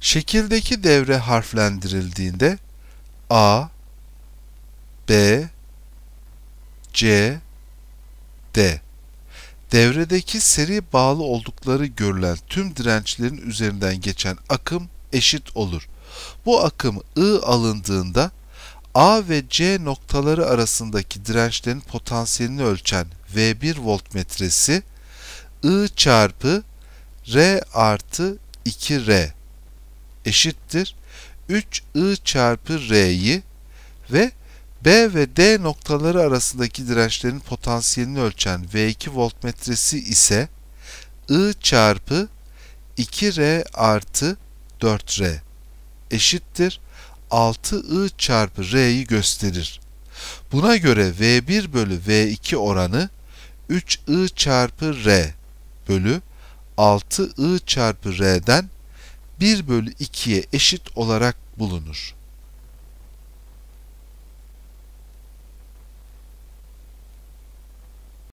Şekildeki devre harflendirildiğinde A, B, C, D. Devredeki seri bağlı oldukları görülen tüm dirençlerin üzerinden geçen akım eşit olur. Bu akım I alındığında A ve C noktaları arasındaki dirençlerin potansiyelini ölçen V1 voltmetresi I çarpı R artı 2R eşittir 3I çarpı R'yi ve B ve D noktaları arasındaki dirençlerin potansiyelini ölçen V2 voltmetresi ise I çarpı 2R artı 4R eşittir 6I çarpı R'yi gösterir. Buna göre V1 bölü V2 oranı 3I çarpı R bölü 6I çarpı R'den 1 bölü 2'ye eşit olarak bulunur.